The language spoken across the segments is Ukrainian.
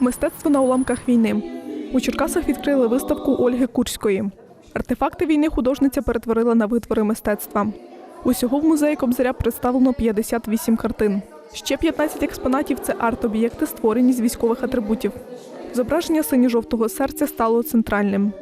Мистецтво на уламках війни. У Черкасах відкрили виставку Ольги Курської. Артефакти війни художниця перетворила на витвори мистецтва. Усього в музеї Кобзаря представлено 58 картин. Ще 15 експонатів це арт-об'єкти, створені з військових атрибутів. Зображення синьо-жовтого серця стало центральним.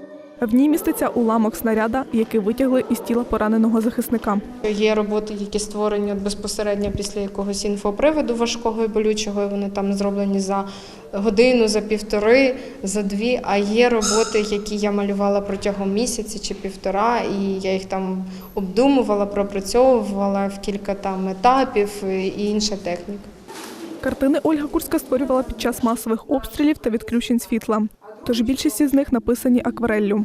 В ній міститься уламок снаряда, який витягли із тіла пораненого захисника. Є роботи, які створені безпосередньо після якогось інфоприводу важкого і болючого. і Вони там зроблені за годину, за півтори, за дві. А є роботи, які я малювала протягом місяця чи півтора, і я їх там обдумувала, пропрацьовувала в кілька там етапів і інша техніка. Картини Ольга Курська створювала під час масових обстрілів та відключень світла. Тож більшість із них написані аквареллю.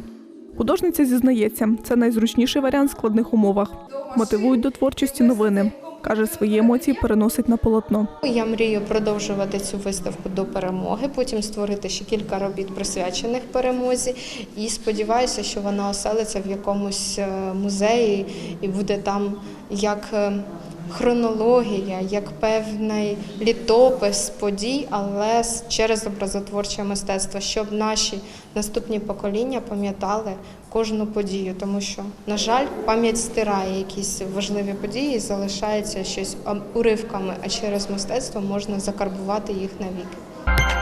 Художниця зізнається, це найзручніший варіант в складних умовах. Мотивують до творчості новини. Каже, свої емоції переносить на полотно. Я мрію продовжувати цю виставку до перемоги, потім створити ще кілька робіт, присвячених перемозі. І сподіваюся, що вона оселиться в якомусь е, музеї і буде там як е, хронологія, як певний літопис подій, але через образотворче мистецтво, щоб наші наступні покоління пам'ятали кожну подію, тому що, на жаль, пам'ять стирає якісь важливі події, і залишається щось уривками, а через мистецтво можна закарбувати їх навіки.